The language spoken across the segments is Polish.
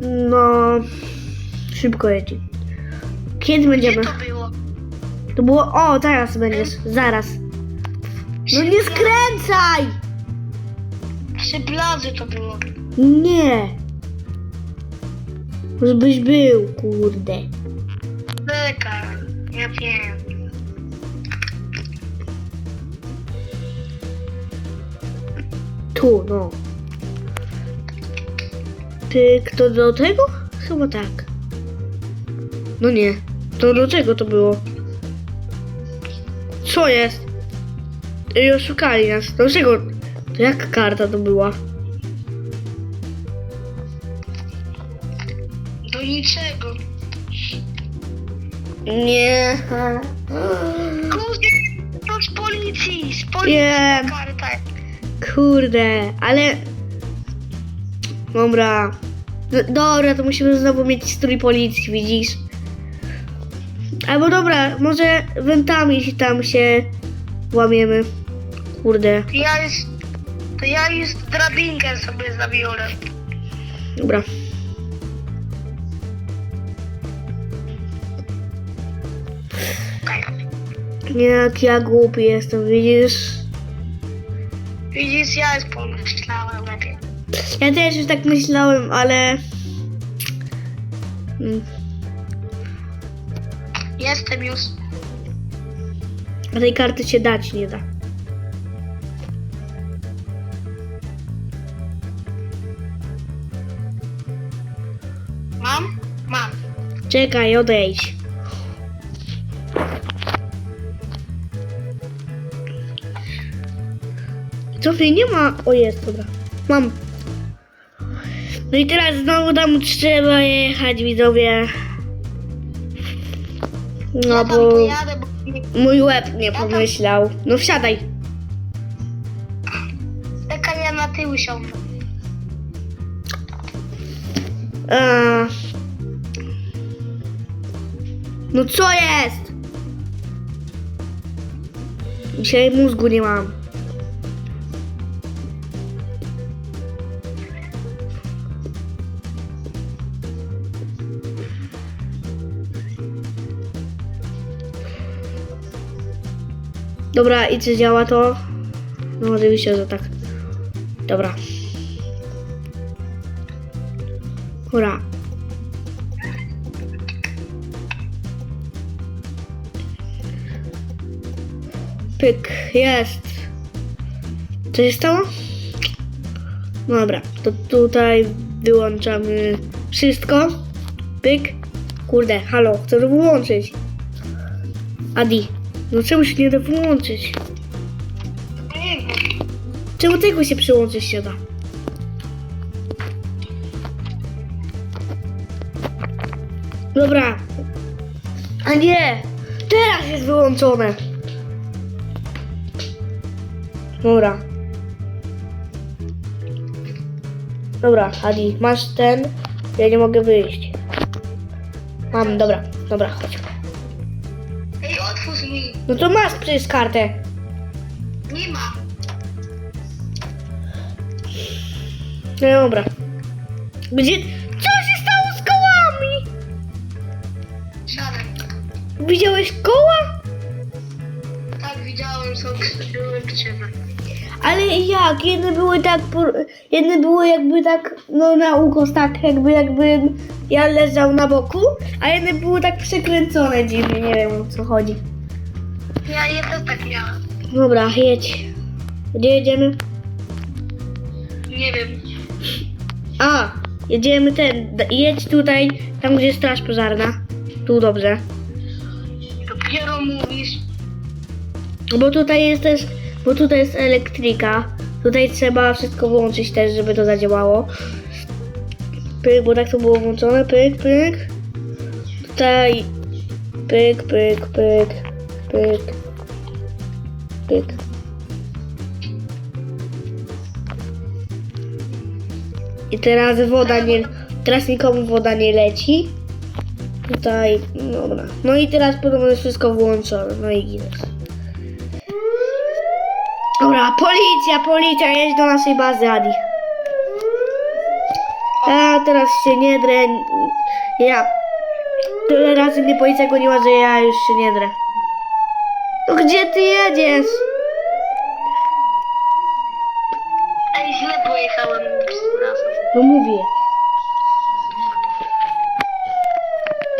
No, szybko jedzie. Kiedy będziemy? Gdzie to było? To było, o, teraz będziesz, zaraz. No nie skręcaj! Przy plaży to było. Nie. Żebyś był, kurde. Czekaj, ja wiem. Tu, no. Ty, kto do tego? Chyba tak. No nie. To do czego to było? Co jest? I oszukali nas. Do czego? To jak karta to była? Do niczego. Nie. Kurde, to z policji, z policji Wiem. karta. Kurde, ale... Dobra. D- Dobra, to musimy znowu mieć strój policji, widzisz? Albo dobra, może wentami się tam się łamiemy. Kurde, To ja już, to ja już drabinkę sobie zabiorę. dobra. Jak ja głupi jestem, widzisz? Widzisz, ja już pomyślałem. Ja też już tak myślałem, ale... Mm, Jestem już. A tej karty się dać nie da. Mam? Mam. Czekaj, odejdź. Co nie ma? O jest, dobra. Mam. No i teraz znowu tam trzeba jechać, widzowie. No tam bo pojadę, bo mój łeb nie pomyślał. No wsiadaj. czekaj, ja na tył siądę. No co jest? Dzisiaj mózgu nie mam. Dobra, i czy działa to? No oczywiście, że tak. Dobra. Hurra. Pyk, jest. Co się stało? No Dobra, to tutaj wyłączamy wszystko. Pyk. Kurde, halo, chcę to wyłączyć. Adi, no czemu się nie da wyłączyć? Nie wiem. Czemu tego się przyłączyć się da? Dobra. A nie! Teraz jest wyłączone. Dobra. Dobra, Adi, masz ten. Ja nie mogę wyjść. Mam, dobra, dobra, chodź. No to masz przecież kartę. Nie ma. No dobra. Gdzie... Co się stało z kołami? Siadaj. Widziałeś koła? Tak, widziałem, są były krzywe. Ale jak? Jedne były tak, jedne były jakby tak, no na ukos tak, jakby jakbym ja leżał na boku, a jedne były tak przekręcone dziwnie, nie wiem o co chodzi. Ja je też tak miałem. Dobra, jedź. Gdzie jedziemy? Nie wiem. A, jedziemy ten, d- jedź tutaj, tam gdzie jest straż pożarna. Tu dobrze. Dopiero mówisz. Bo tutaj jest też, bo tutaj jest elektryka. Tutaj trzeba wszystko włączyć też, żeby to zadziałało. Pyk, bo tak to było włączone. Pyk, pyk. Tutaj pyk, pyk, pyk, pyk, pyk. I teraz woda nie, teraz nikomu woda nie leci. Tutaj, dobra. No i teraz podobno jest wszystko włączone. No i gines. Dobra, policja, policja, jedź do naszej bazy, Adi. A teraz się nie drę. Ja. Tyle razy mnie policja goniła, że ja już się nie drę. Gdzie ty jedziesz? Ej, źle pojechałem. No mówię.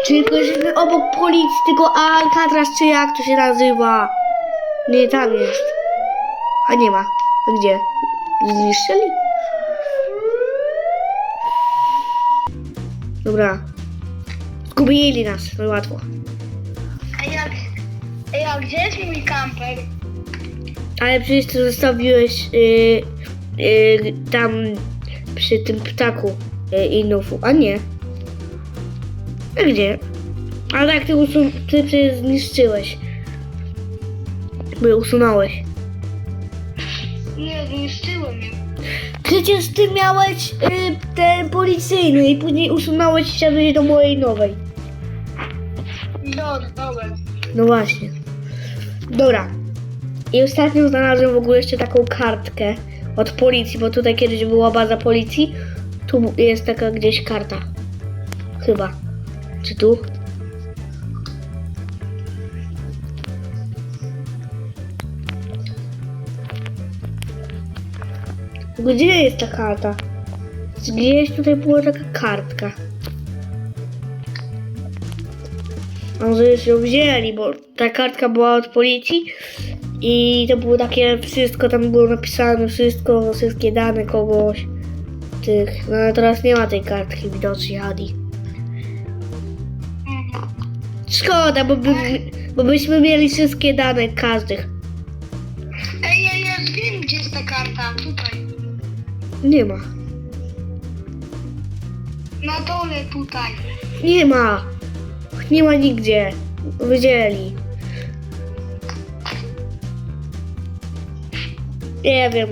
Tylko jesteśmy obok policji, tylko Alcatraz, czy jak to się nazywa? Nie, tam jest. A nie ma. A gdzie? Zniszczyli? Dobra. Zgubili nas, no łatwo. A gdzie jest mój kamper? Ale przecież ty zostawiłeś y, y, tam przy tym ptaku y, inów. A nie. A gdzie? Ale jak ty, usun- ty przecież zniszczyłeś. By usunąłeś. Nie, zniszczyłem ją. Przecież ty miałeś y, ten policyjny i później usunąłeś siadłeś do mojej nowej. No, dobra. No właśnie. Dobra. I ostatnio znalazłem w ogóle jeszcze taką kartkę od policji, bo tutaj kiedyś była baza policji. Tu jest taka gdzieś karta. Chyba. Czy tu? Gdzie jest ta karta? Gdzieś tutaj była taka kartka. Już ją wzięli, bo ta kartka była od policji i to było takie wszystko, tam było napisane wszystko, wszystkie dane kogoś. Tych, no ale teraz nie ma tej kartki widocznie, Adi. Szkoda, bo, by, bo byśmy mieli wszystkie dane każdych. Ej, ja, ja wiem, gdzie jest ta karta. Tutaj. Nie ma. Na dole tutaj. Nie ma. Nie ma nigdzie. Wydzieli. Nie wiem.